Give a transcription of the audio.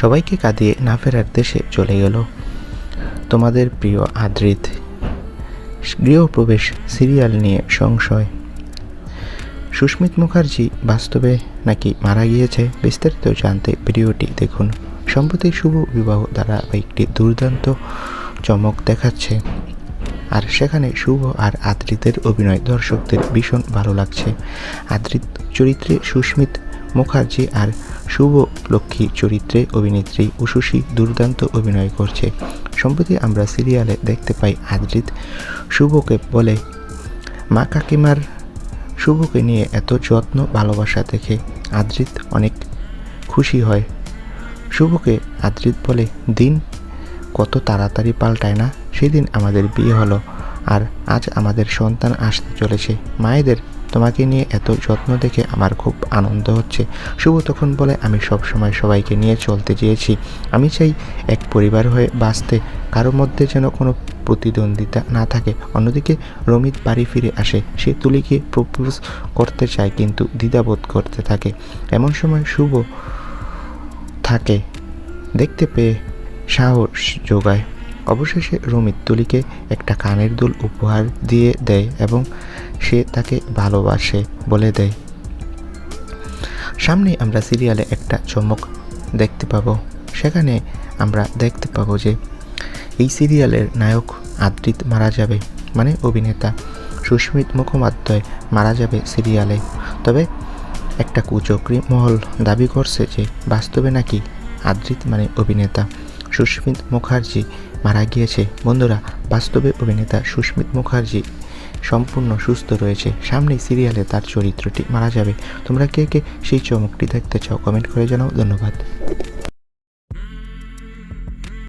সবাইকে কাঁদিয়ে না ফেরার দেশে চলে গেল। তোমাদের প্রিয় আদ্রিত, গৃহপ্রবেশ সিরিয়াল নিয়ে সংশয়। সুস্মিত মুখার্জি বাস্তবে নাকি মারা গিয়েছে বিস্তারিত জানতে ভিডিওটি দেখুন। সম্প্রতি শুভ বিবাহ ধারাবাহিকটি দুর্দান্ত চমক দেখাচ্ছে। আর সেখানে শুভ আর আদ্রিতের অভিনয় দর্শকদের ভীষণ ভালো লাগছে। আদ্রিত চরিত্রে সুস্মিত মুখার্জি আর শুভ লক্ষ্মী চরিত্রে অভিনেত্রী উষুষী দুর্দান্ত অভিনয় করছে। সম্প্রতি আমরা সিরিয়ালে দেখতে পাই আদ্রিত শুভকে বলে, মা কাকিমার শুভকে নিয়ে এত যত্ন, ভালোবাসা দেখে আদ্রিত অনেক খুশি হয়। শুভকে আদ্রিত বলে, দিন কত তাড়াতাড়ি পাল্টায় না, সেদিন আমাদের বিয়ে হলো আর আজ আমাদের সন্তান আসতে চলেছে। মায়েদের তোমাকে নিয়ে এত যত্ন দেখে আমার খুব আনন্দ হচ্ছে। শুভ তখন বলে, আমি সব সময় সবাইকে নিয়ে চলতে চেয়েছি। আমি চাই এক পরিবার হয়ে বাঁচতে। কারোর মধ্যে যেন কোনো প্রতিদ্বন্দ্বিতা না থাকে। অন্যদিকে রমিত বাড়ি ফিরে আসে। সে তুলিকে প্রপোজ করতে চায়, কিন্তু দ্বিধাবোধ করতে থাকে। এমন সময় শুভ থাকে। দেখতে পেয়ে সাহস যোগায়। অবশেষে রমিত তুলিকে একটা কানের দুল উপহার দিয়ে দেয় এবং সে তাকে ভালোবাসে বলে দেয়। সামনে আমরা সিরিয়ালে একটা চমক দেখতে পাবো। সেখানে আমরা দেখতে পাবো যে এই সিরিয়ালের নায়ক আদ্রিত মারা যাবে মানে অভিনেতা সুস্মিত মুখোপাধ্যায় মারা যাবে সিরিয়ালে। তবে একটা কুচক্রি মহল দাবি করছে যে বাস্তবে নাকি আদ্রিত মানে অভিনেতা সুস্মিত মুখার্জি মারা গিয়েছে। বন্ধুরা, বাস্তবে অভিনেতা সুস্মিত মুখার্জি সম্পূর্ণ সুস্থ রয়েছে। সামনেই সিরিয়ালে তার চরিত্রটি মারা যাবে। তোমরা কে কে সেই চমকটি দেখতে চাও কমেন্ট করে জানাও। ধন্যবাদ।